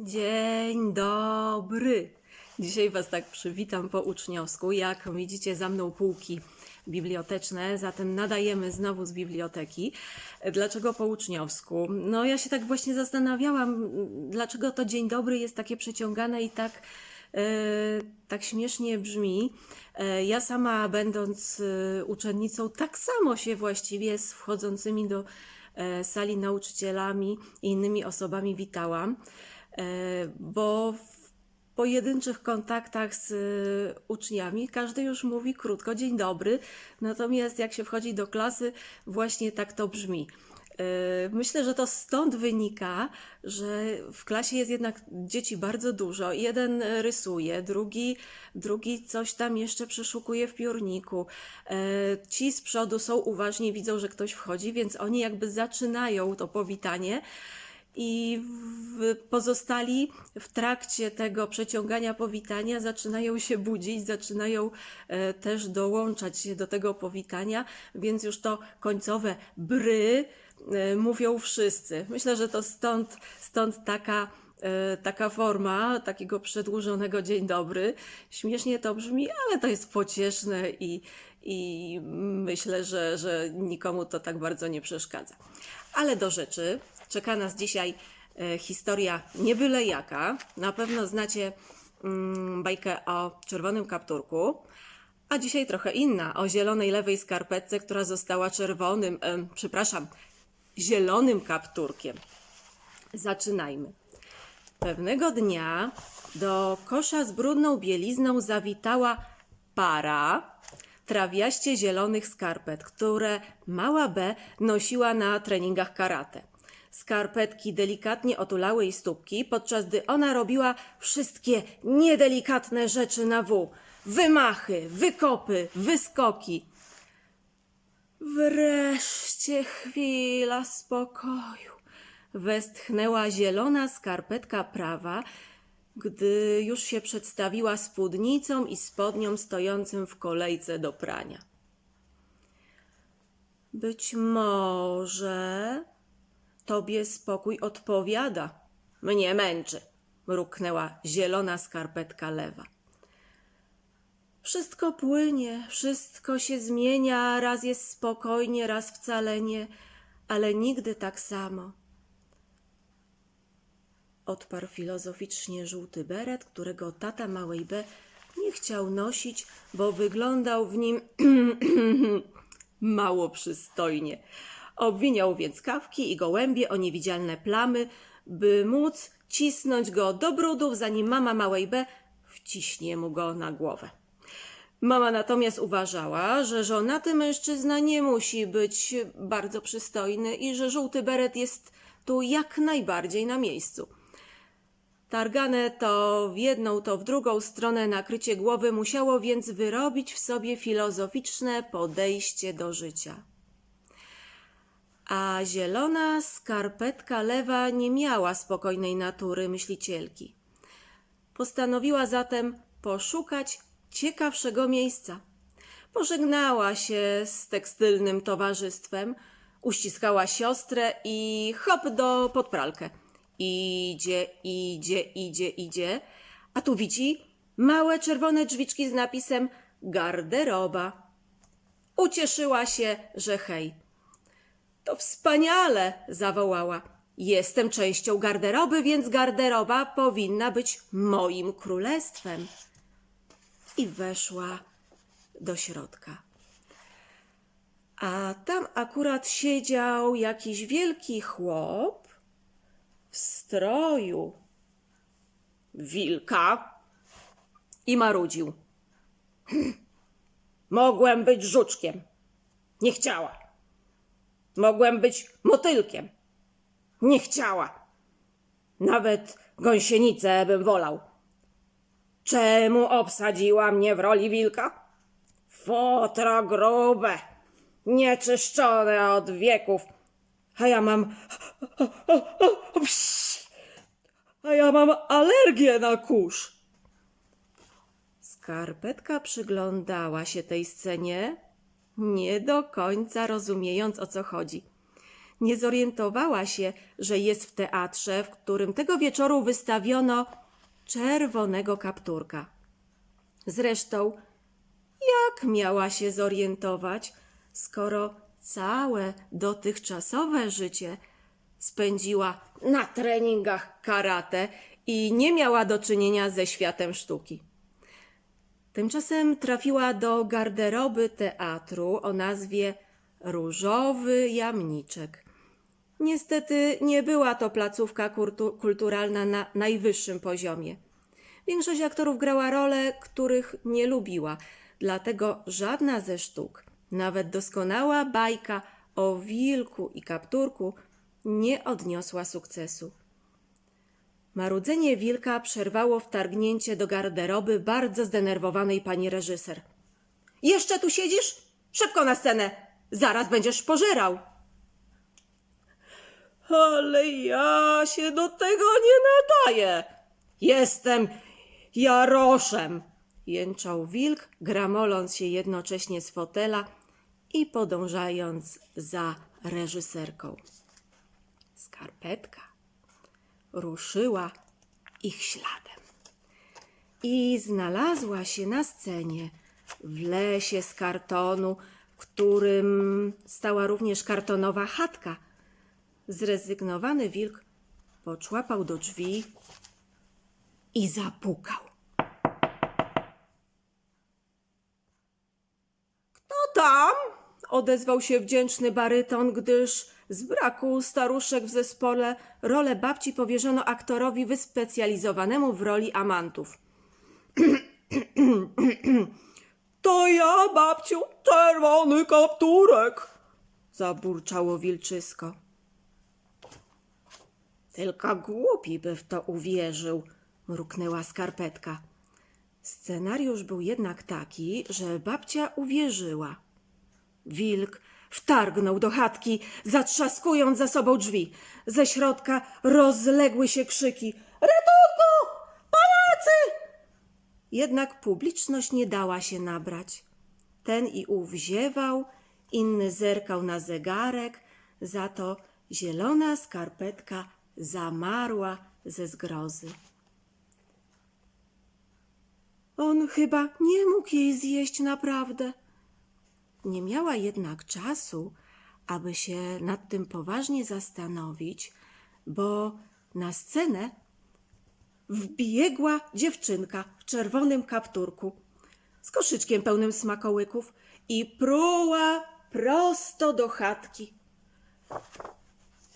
Dzień dobry. Dzisiaj Was tak przywitam po uczniowsku. Jak widzicie, za mną półki biblioteczne, zatem nadajemy znowu z biblioteki. Dlaczego po uczniowsku? No, ja się tak właśnie zastanawiałam, dlaczego to dzień dobry jest takie przeciągane i tak, e, tak śmiesznie brzmi. E, ja sama, będąc e, uczennicą, tak samo się właściwie z wchodzącymi do sali nauczycielami i innymi osobami witałam, bo w pojedynczych kontaktach z e, uczniami każdy już mówi krótko dzień dobry, natomiast jak się wchodzi do klasy, właśnie tak to brzmi. E, Myślę, że to stąd wynika, że w klasie jest jednak dzieci bardzo dużo. Jeden rysuje, drugi, drugi coś tam jeszcze przeszukuje w piórniku. E, Ci z przodu są uważni, widzą, że ktoś wchodzi, więc oni jakby zaczynają to powitanie. I w, pozostali w trakcie tego przeciągania powitania zaczynają się budzić, zaczynają e, też dołączać się do tego powitania, więc już to końcowe bry e, mówią wszyscy. Myślę, że to stąd, stąd taka, e, taka forma takiego przedłużonego dzień dobry. Śmiesznie to brzmi, ale to jest pocieszne i, i myślę, że, że nikomu to tak bardzo nie przeszkadza. Ale do rzeczy. Czeka nas dzisiaj e, historia nie byle jaka. Na pewno znacie mm, bajkę o czerwonym kapturku. A dzisiaj trochę inna, o zielonej lewej skarpetce, która została czerwonym, em, przepraszam, zielonym kapturkiem. Zaczynajmy. Pewnego dnia do kosza z brudną bielizną zawitała para trawiaście zielonych skarpet, które mała B nosiła na treningach karate. Skarpetki delikatnie otulały jej stópki, podczas gdy ona robiła wszystkie niedelikatne rzeczy na W. Wymachy, wykopy, wyskoki. Wreszcie chwila spokoju. Westchnęła zielona skarpetka prawa, gdy już się przedstawiła spódnicą i spodnią stojącym w kolejce do prania. Być może tobie spokój odpowiada. Mnie męczy, mruknęła zielona skarpetka lewa. Wszystko płynie, wszystko się zmienia, raz jest spokojnie, raz wcale nie, ale nigdy tak samo. Odparł filozoficznie żółty beret, którego tata małej B nie chciał nosić, bo wyglądał w nim mało przystojnie. Obwiniał więc kawki i gołębie o niewidzialne plamy, by móc cisnąć go do brudów, zanim mama małej B wciśnie mu go na głowę. Mama natomiast uważała, że żonaty mężczyzna nie musi być bardzo przystojny i że żółty beret jest tu jak najbardziej na miejscu. Targane to w jedną, to w drugą stronę nakrycie głowy musiało więc wyrobić w sobie filozoficzne podejście do życia. A zielona skarpetka lewa nie miała spokojnej natury myślicielki. Postanowiła zatem poszukać ciekawszego miejsca. Pożegnała się z tekstylnym towarzystwem, uściskała siostrę i hop do podpralkę. Idzie, idzie, idzie, idzie, a tu widzi małe czerwone drzwiczki z napisem garderoba. Ucieszyła się, że hej. To wspaniale, zawołała. Jestem częścią garderoby, więc garderoba powinna być moim królestwem. I weszła do środka. A tam akurat siedział jakiś wielki chłop w stroju wilka i marudził. "Hm, Mogłem być żuczkiem. Nie chciała. Mogłem być motylkiem. Nie chciała. Nawet gąsienicę bym wolał. Czemu obsadziła mnie w roli wilka? Fotro grube, nieczyszczone od wieków. A ja mam. A ja mam alergię na kurz. Skarpetka przyglądała się tej scenie, nie do końca rozumiejąc o co chodzi. Nie zorientowała się, że jest w teatrze, w którym tego wieczoru wystawiono czerwonego kapturka. Zresztą, jak miała się zorientować, skoro całe dotychczasowe życie spędziła na treningach karate i nie miała do czynienia ze światem sztuki? Tymczasem trafiła do garderoby teatru o nazwie Różowy Jamniczek. Niestety nie była to placówka kultu- kulturalna na najwyższym poziomie. Większość aktorów grała role, których nie lubiła, dlatego żadna ze sztuk, nawet doskonała bajka o wilku i kapturku, nie odniosła sukcesu. Marudzenie wilka przerwało wtargnięcie do garderoby bardzo zdenerwowanej pani reżyser. Jeszcze tu siedzisz? Szybko na scenę! Zaraz będziesz pożerał! Ale ja się do tego nie nadaję! Jestem Jaroszem! Jęczał wilk, gramoląc się jednocześnie z fotela i podążając za reżyserką. Skarpetka ruszyła ich śladem i znalazła się na scenie w lesie z kartonu, w którym stała również kartonowa chatka. Zrezygnowany wilk poczłapał do drzwi i zapukał. Kto tam? Odezwał się wdzięczny baryton, gdyż z braku staruszek w zespole rolę babci powierzono aktorowi wyspecjalizowanemu w roli amantów. To ja, babciu, czerwony kapturek, zaburczało wilczysko. Tylko głupi by w to uwierzył, mruknęła skarpetka. Scenariusz był jednak taki, że babcia uwierzyła. Wilk wtargnął do chatki, zatrzaskując za sobą drzwi. Ze środka rozległy się krzyki: Ratunku! Palacy! Jednak publiczność nie dała się nabrać. Ten i ów ziewał, inny zerkał na zegarek, za to zielona skarpetka zamarła ze zgrozy. On chyba nie mógł jej zjeść naprawdę. Nie miała jednak czasu, aby się nad tym poważnie zastanowić, bo na scenę wbiegła dziewczynka w czerwonym kapturku z koszyczkiem pełnym smakołyków i pruła prosto do chatki.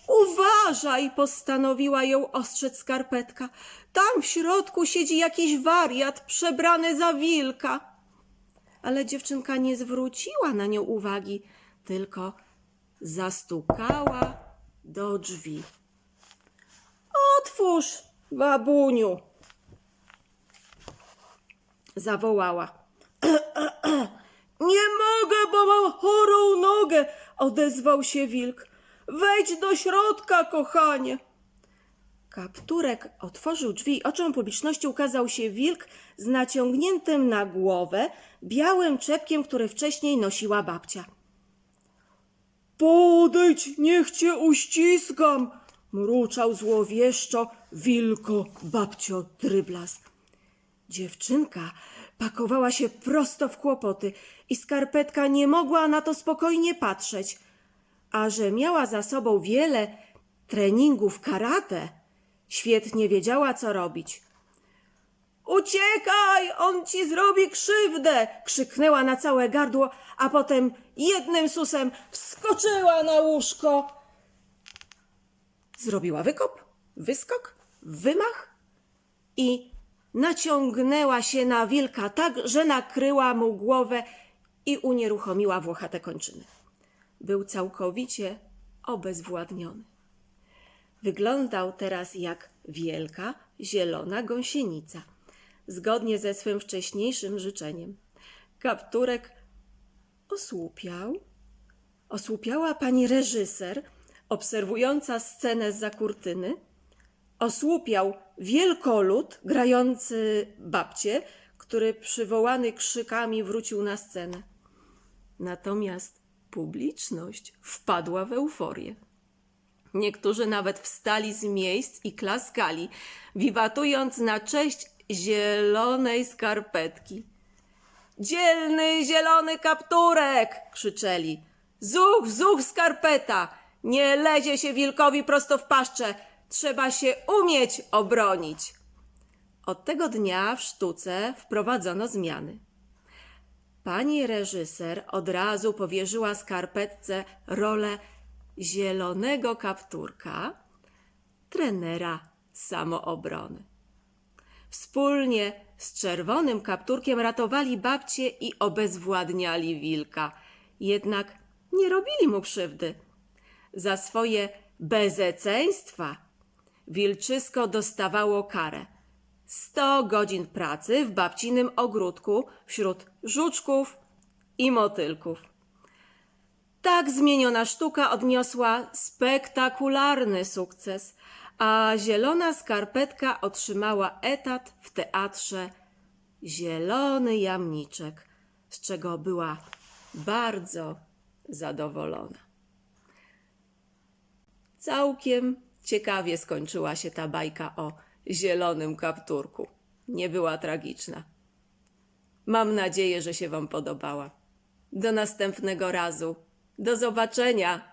Uważaj, postanowiła ją ostrzec skarpetka. Tam w środku siedzi jakiś wariat przebrany za wilka. Ale dziewczynka nie zwróciła na nią uwagi, tylko zastukała do drzwi. Otwórz, babuniu! Zawołała. Nie mogę, bo mam chorą nogę, odezwał się wilk. Wejdź do środka, kochanie. Kapturek otworzył drzwi. Oczom publiczności ukazał się wilk z naciągniętym na głowę białym czepkiem, który wcześniej nosiła babcia. Podejdź, niech cię uściskam, mruczał złowieszczo wilko babcio Dryblas. Dziewczynka pakowała się prosto w kłopoty i skarpetka nie mogła na to spokojnie patrzeć. A że miała za sobą wiele treningów karate, świetnie wiedziała, co robić. Uciekaj, on ci zrobi krzywdę! krzyknęła na całe gardło, a potem jednym susem wskoczyła na łóżko. Zrobiła wykop, wyskok, wymach i naciągnęła się na wilka tak, że nakryła mu głowę i unieruchomiła włochate kończyny. Był całkowicie obezwładniony. Wyglądał teraz jak wielka, zielona gąsienica, zgodnie ze swym wcześniejszym życzeniem. Kapturek osłupiał. Osłupiała pani reżyser, obserwująca scenę z kurtyny. Osłupiał wielkolud grający babcie, który przywołany krzykami wrócił na scenę. Natomiast publiczność wpadła w euforię. Niektórzy nawet wstali z miejsc i klaskali, wiwatując na cześć zielonej skarpetki. Dzielny zielony kapturek! krzyczeli. Zuch, zuch, skarpeta! Nie lezie się wilkowi prosto w paszczę. Trzeba się umieć obronić. Od tego dnia w sztuce wprowadzono zmiany. Pani reżyser od razu powierzyła skarpetce rolę zielonego kapturka, trenera samoobrony. Wspólnie z czerwonym kapturkiem ratowali babcię i obezwładniali wilka. Jednak nie robili mu krzywdy. Za swoje bezeceństwa wilczysko dostawało karę. Sto godzin pracy w babcinym ogródku wśród żuczków i motylków. Tak zmieniona sztuka odniosła spektakularny sukces, a zielona skarpetka otrzymała etat w teatrze Zielony Jamniczek, z czego była bardzo zadowolona. Całkiem ciekawie skończyła się ta bajka o zielonym kapturku. Nie była tragiczna. Mam nadzieję, że się Wam podobała. Do następnego razu. Do zobaczenia.